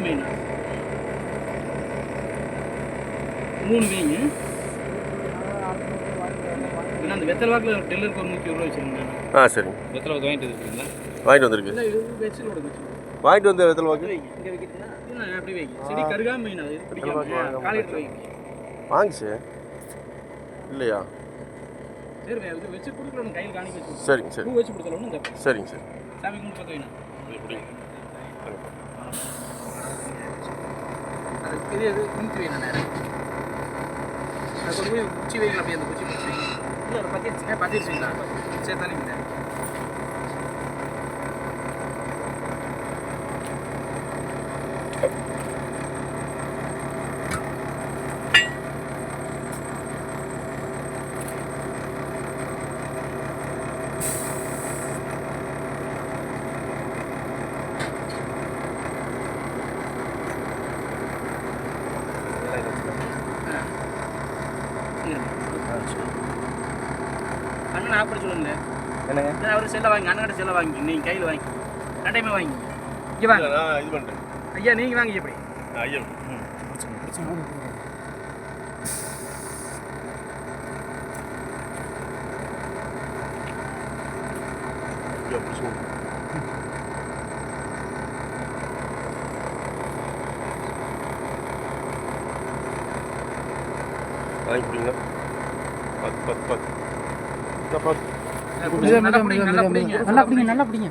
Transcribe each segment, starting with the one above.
மீன். மூணு மீன். ஏன்னா அந்த வெத்தலை வாக்கில் டெல்லருக்கு ஒரு நூற்றி ரூபா வச்சுருந்தேன் ஆ சரிங்க வெத்தலை வாக்கு வாங்கிட்டு இருக்கீங்களா வாங்கிட்டு வந்திருக்கு. வாங்கிட்டு வந்த வெத்தலை வாக்கு? எப்படி வைக்க செடி கருகா மீன் அது. இல்லையா? சரி வச்சு சரிங்க சரி. சரிங்க சரி. சாமி கும்பிட்டு பெரிய இது குமித்து வேணும் நேரம் அது கொண்டு போய் குச்சி வைக்கலாம் அப்படியே அந்த குச்சி குச்சி இல்லை ஒரு பத்திரிச்சு பத்திரிச்சுங்களா சரி தானே அண்ணன் ஆப்படி சொல்லுங்க. என்னங்க? அவர் செல்ல வாங்கி அண்ணன் செல்ல வாங்கி நீங்கள் கையில் வாங்கி ரெண்டையுமே வாங்கி. இங்கே வாங்க. நான் இது பண்ணுறேன் ஐயா நீங்கள் வாங்க எப்படி? ஐயா. ஐயா பிடிச்சி பத்து பத்து இந்த பத்து நல்லா பிடிங்க நல்லா பிடிங்க நல்லா பிடிங்க நல்லா பிடிங்க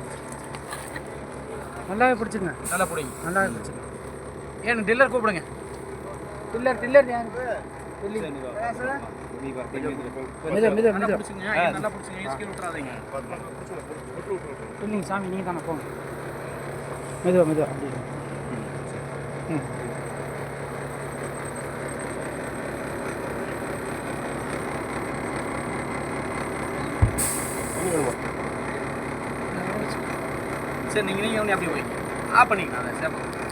நல்லாவே பிடிச்சிங்க நல்லா பிடிங்க நல்லாவே பிடிச்சிங்க ஏன் டில்லர் கூப்பிடுங்க டில்லர் டில்லர் யாரு சாமி நீங்கள் தானே போங்க மெதுவா மெதுவா அப்படி ம் சரி நீங்கள் நீங்கள் ஒன்று அப்படி போய் ஆஃப் பண்ணிக்கலாம் அதை சேப்பம்